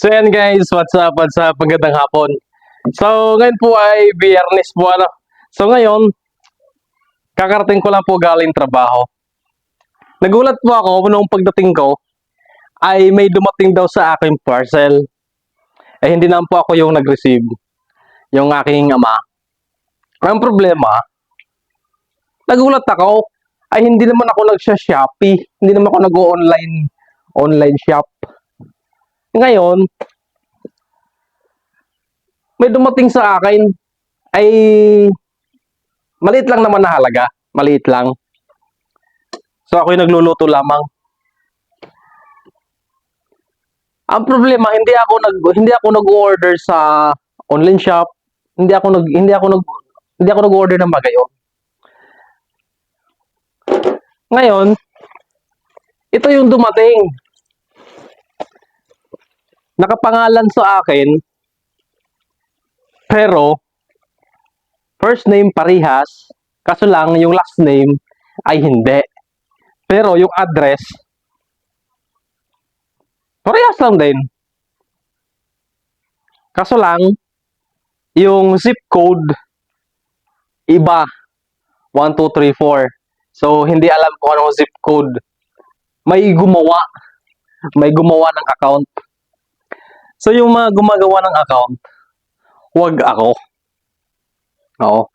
So yan guys, what's up, what's up, magandang hapon. So ngayon po ay biyernes po ano. So ngayon, kakarating ko lang po galing trabaho. Nagulat po ako nung pagdating ko, ay may dumating daw sa aking parcel. Eh hindi naman po ako yung nag-receive, yung aking ama. Ang problema, nagulat ako, ay hindi naman ako nagsha-Shopee, hindi naman ako nag-online online shop. Ngayon, may dumating sa akin ay maliit lang naman na halaga. Maliit lang. So ako yung nagluluto lamang. Ang problema, hindi ako nag hindi ako nag-order sa online shop. Hindi ako nag hindi ako nag hindi ako nag-order ng magayon. Ngayon, ito yung dumating nakapangalan sa akin, pero, first name parihas, kaso lang, yung last name ay hindi. Pero, yung address, parehas lang din. Kaso lang, yung zip code, iba. 1, 2, 3, 4. So, hindi alam kung anong zip code. May gumawa. May gumawa ng account. So, yung mga gumagawa ng account, huwag ako. Oo.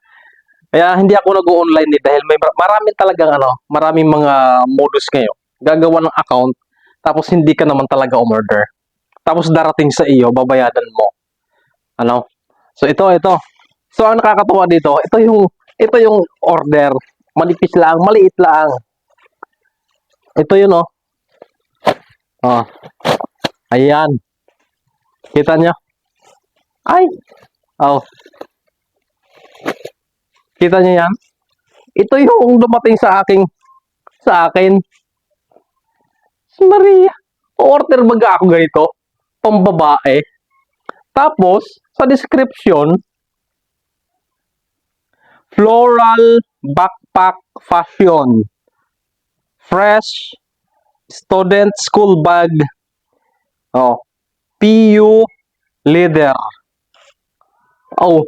Kaya hindi ako nag-online eh dahil may mar- marami talagang ano, maraming mga modus ngayon. Gagawa ng account, tapos hindi ka naman talaga umorder. Tapos darating sa iyo, babayadan mo. Ano? So, ito, ito. So, ang nakakatawa dito, ito yung, ito yung order. Manipis lang, maliit lang. Ito yun, oh. Oh. Ayan. Kita niyo? Ay! Oh. Kita niyo yan? Ito yung dumating sa aking sa akin. Maria. Order baga ako ganito. Pambabae. Tapos, sa description, floral backpack fashion. Fresh student school bag. Oh, PU leader. Oh.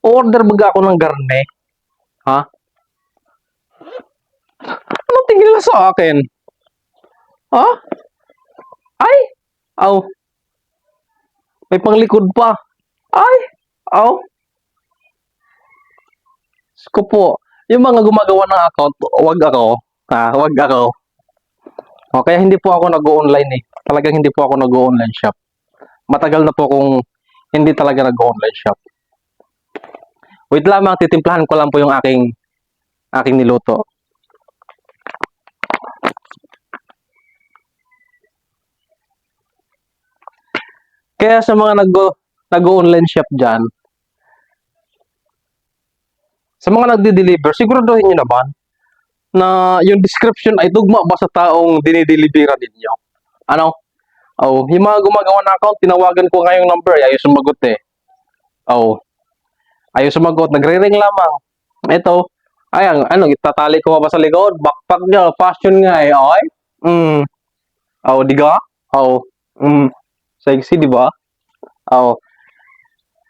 Order baga ako ng garne. Ha? Ano tingin na sa akin? Ha? Ay! Aw. May panglikod pa. Ay! Aw. Ko po. Yung mga gumagawa ng account, wag ako. Ha? Wag ako. O, kaya hindi po ako nag-online eh. Talagang hindi po ako nag-online shop. Matagal na po kung hindi talaga nag-online shop. Wait lamang, titimplahan ko lang po yung aking aking niluto. Kaya sa mga nag nag-online shop dyan, sa mga nagde-deliver, siguraduhin nyo naman na yung description ay tugma ba sa taong dinidelivera ninyo. Ano? Oh, yung mga gumagawa ng account, tinawagan ko nga yung number, ay ayaw sumagot eh. Oh. Ayaw sumagot, nagre-ring lamang. Ito, ayan, ano, itatali ko ba sa likod? Backpack niya, fashion nga eh, okay? Mm. Oh, di ka? Oh. Mm. Sexy, di ba? Oh.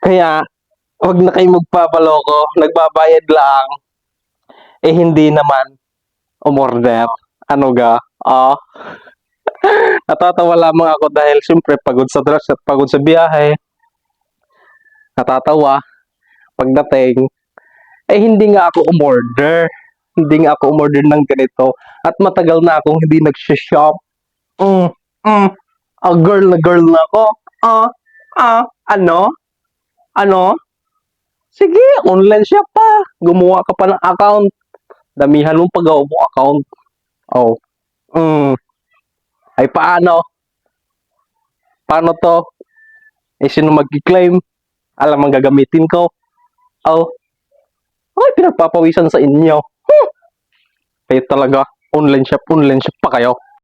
Kaya, wag na kayo magpapaloko, nagbabayad lang. Eh, hindi naman umorder. Ano ga? Ah. Natatawa lamang ako dahil siyempre pagod sa drugs at pagod sa biyahe. Natatawa. Pagdating, eh hindi nga ako umorder. Hindi nga ako umorder ng ganito. At matagal na akong hindi nagsishop. Mm, mm. A girl na girl na ako. Ah, ah, ano? Ano? Sige, online shop pa. Gumawa ka pa ng account. Damihan mong pag mo account. Oh. Mm. Ay paano? Paano to? Eh sino magki-claim? Alam ang gagamitin ko. Oh. Ay, pinagpapawisan sa inyo. Hmm. Kayo talaga, online shop, online shop pa kayo.